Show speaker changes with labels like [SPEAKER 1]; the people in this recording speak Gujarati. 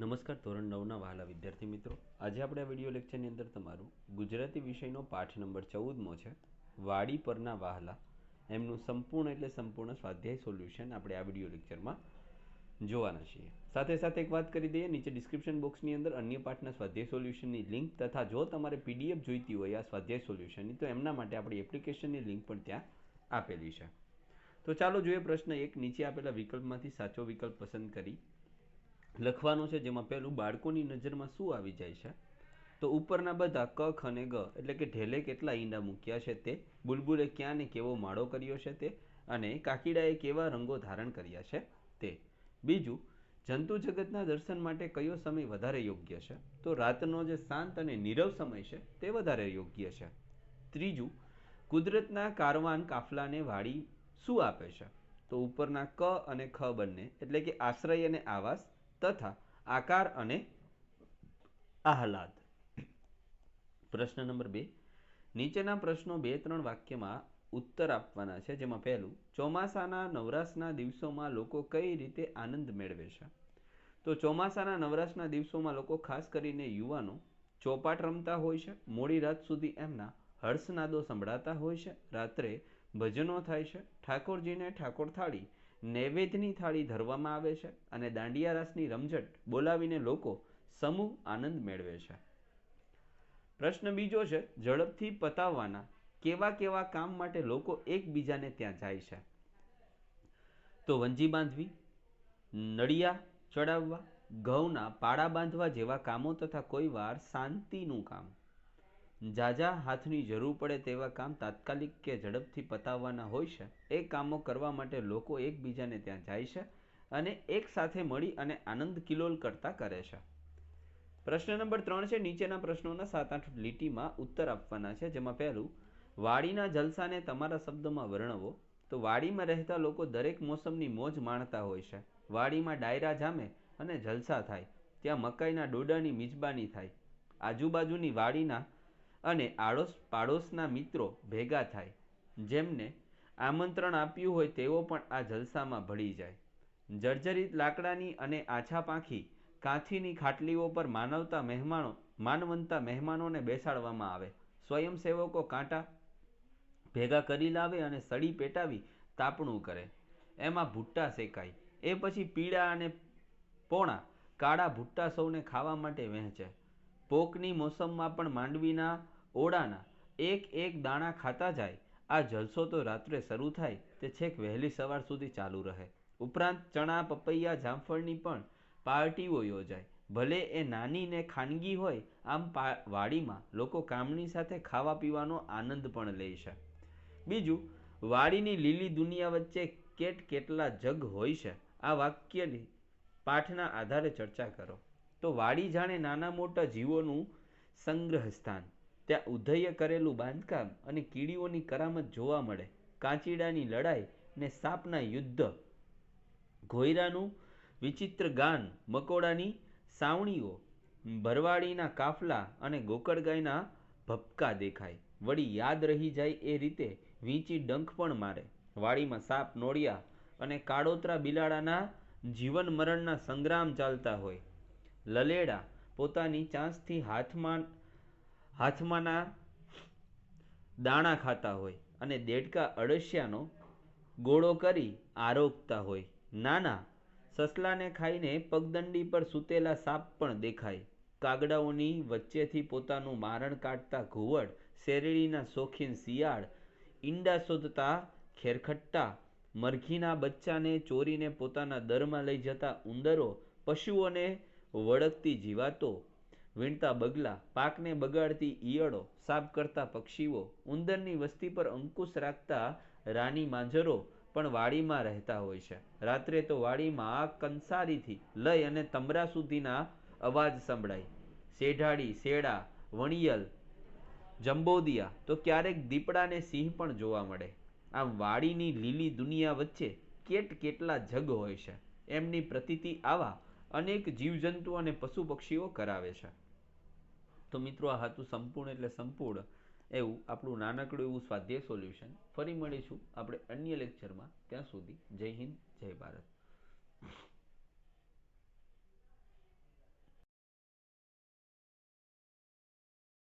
[SPEAKER 1] નમસ્કાર, ધોરણ નવના વહાલા વિદ્યાર્થી મિત્રો. આજે આપણે આ વીડિયો લેક્ચરની અંદર તમારું ગુજરાતી વિષયનો પાઠ નંબર ચૌદમો છે, વાડી પરના વહાલા. એમનું સંપૂર્ણ એટલે સંપૂર્ણ સ્વાધ્યાય સોલ્યુશન આપણે આ વીડિયો લેક્ચરમાં જોવાના છીએ. સાથે સાથે એક વાત કરી દઈએ, નીચે ડિસ્ક્રિપ્શન બોક્સની અંદર અન્ય પાઠના સ્વાધ્યાય સોલ્યુશનની લિંક તથા જો તમારે પીડીએફ જોઈતી હોય આ સ્વાધ્યાય સોલ્યુશનની તો એમના માટે આપણી એપ્લિકેશનની લિંક પણ ત્યાં આપેલી છે. તો ચાલો જોઈએ પ્રશ્ન એક. નીચે આપેલા વિકલ્પમાંથી સાચો વિકલ્પ પસંદ કરી લખવાનું છે, જેમાં પહેલું બાળકોની નજરમાં શું આવી જાય છે? તો ઉપરના બધા કખ અને ગ, એટલે કે ઢેલે કેટલા ઈંડા મૂક્યા છે તે, બુલબુલે ક્યાં ને કેવો માળો કર્યો છે તે, અને કાકીડાએ કેવા રંગો ધારણ કર્યા છે તે. બીજું, જંતુ જગતના દર્શન માટે કયો સમય વધારે યોગ્ય છે? તો રાતનો જે શાંત અને નીરવ સમય છે, તે વધારે યોગ્ય છે. ત્રીજું, કુદરતના કારવાન કાફલાને વાળી શું આપે છે? તો ઉપરના ક અને ખ બંને, એટલે કે આશ્રય અને આવાસ તથા આકાર અને આહલાદ. પ્રશ્ન નંબર બે. નીચેના પ્રશ્નો બે ત્રણ વાક્યમાં ઉત્તર આપવાના છે, જેમાં પહેલું, ચોમાસાના નવરાશના દિવસોમાં લોકો કઈ રીતે આનંદ મેળવે છે? તો ચોમાસાના નવરાશના દિવસોમાં લોકો ખાસ કરીને યુવાનો ચોપાટ રમતા હોય છે, મોડી રાત સુધી એમના હર્ષનાદો સંભળાતા હોય છે, રાત્રે ભજનો થાય છે, ઠાકોરજીને ઠાકોર થાળી નૈવેદ્યની થાળી ધરવામાં આવે છે અને દાંડિયા રાસની રમઝટ બોલાવીને લોકો સમૂહ આનંદ મેળવે છે. પ્રશ્ન બીજો છે, ઝડપથી પતાવવાના કેવા કેવા કામ માટે લોકો એકબીજાને ત્યાં જાય છે? તો વંજી બાંધવી, નળિયા ચડાવવા, ઘઉંના પાડા બાંધવા જેવા કામો તથા કોઈ વાર શાંતિનું કામ. જાજા હાથની જરૂર પડે તેવા કામ તાત્કાલિક કે ઝડપથી પતાવવાના હોય છે. એ કામો કરવા માટે લોકો એકબીજાને ત્યાં જાય છે અને એક સાથે મળી અને આનંદ કિલોલ કરતા કરે છે. પ્રશ્ન નંબર ત્રણ છે, નીચેના પ્રશ્નોના સાત આઠ લીટીમાં ઉત્તર આપવાના છે. જેમાં પહેલું, વાડીના જલસાને તમારા શબ્દમાં વર્ણવો. તો વાડીમાં રહેતા લોકો દરેક મોસમની મોજ માણતા હોય છે. વાડીમાં ડાયરા જામે અને જલસા થાય. ત્યાં મકાઈના ડોડાની મિજબાની થાય. આજુબાજુની વાડીના અને આડોશ પાડોશના મિત્રો ભેગા થાય. જેમને આમંત્રણ આપ્યું હોય તેઓ પણ આ જલસામાં ભળી જાય. જર્જરિત લાકડાની અને આછા પાંખી, કાંથીની ખાટલીઓ પર માનવતા મહેમાનો, માનવંતા મહેમાનોને બેસાડવામાં આવે. સ્વયંસેવકો કાંટા ભેગા કરી લાવે અને સળી પેટાવી તાપણું કરે. એમાં ભૂટ્ટા શેકાય. એ પછી પીળા અને પોણા કાળા ભૂટ્ટા સૌને ખાવા માટે વહેંચે. પોકની મોસમમાં પણ માંડવીના ઓળાના એક એક દાણા ખાતા જાય, આ જલસો તો રાત્રે શરૂ થાય, તે છેક વહેલી સવાર સુધી ચાલુ રહે. ઉપરાંત ચણા, પપૈયા, જામફળની પણ પાર્ટીઓ યોજાય. ભલે એ નાની ને ખાનગી હોય, આમ વાડીમાં લોકો કામની સાથે ખાવા પીવાનો આનંદ પણ લે છે. બીજું, વાડીની લીલી દુનિયા વચ્ચે કેટ કેટલા જગ હોય છે, આ વાક્યની પાઠના આધારે ચર્ચા કરો. તો વાડી જાણે નાના મોટા જીવોનું સંગ્રહ સ્થાન ત્યાં ઉધૈય કરેલું બાંધકામ અને કીડીઓની કરામત જોવા મળે. કાંચીડાની લડાઈ ને સાપના યુદ્ધ. ઘોયરાનું વિચિત્ર ગાન, મકોડાની સાવણીઓ, ભરવાડીના કાફલા અને ગોકળગાયના ભપકા દેખાય. વળી યાદ રહી જાય એ રીતે વીંચી ડંખ પણ મારે. વાડીમાં સાપ નોળિયા અને કાળોતરા બિલાડાના જીવન મરણના સંગ્રામ ચાલતા હોય. લલેડા પોતાની ચાંસથી હાથમાં હાથમાંના દાણા ખાતા હોય અને દેડકા અળસિયાનો ગોળો કરી આરોગતા હોય. નાના સસલાને ખાઈને પગદંડી પર સૂતેલા સાપ પણ દેખાય. કાગડાઓની વચ્ચેથી પોતાનું મારણ કાઢતા ઘુવડ, શેરડીના શોખીન શિયાળ, ઈંડા શોધતા ખેરખટ્ટા, મરઘીના બચ્ચાને ચોરીને પોતાના દરમાં લઈ જતા ઉંદરો, પશુઓને વળગતી જીવાતો વીણતા બગલા, પાકને બગાડતી ઈયળો સાફ કરતા પક્ષીઓ, ઉંદરની વસ્તી પર અંકુશ રાખતા રાની માંજરો પણ વાડીમાં રહેતા હોય છે. રાત્રે તો વાડીમાં કંસારીથી લઈ અને તમરા સુધીના અવાજ સંભળાય. શેઢાડી શેડા, વણિયલ, જંબોદિયા તો ક્યારેક દીપડાને સિંહ પણ જોવા મળે. આમ વાડીની લીલી દુનિયા વચ્ચે કેટ કેટલા જગ હોય છે. એમની પ્રતીતિ આવા અનેક જીવજંતુ અને પશુ પક્ષીઓ કરાવે છે. તો મિત્રો, આ હતું સંપૂર્ણ એટલે સંપૂર્ણ એવું આપણું નાનકડું એવું સ્વાધ્યાય સોલ્યુશન. ફરી મળીશું આપણે અન્ય લેક્ચરમાં. ત્યાં સુધી જય હિન્દ, જય ભારત.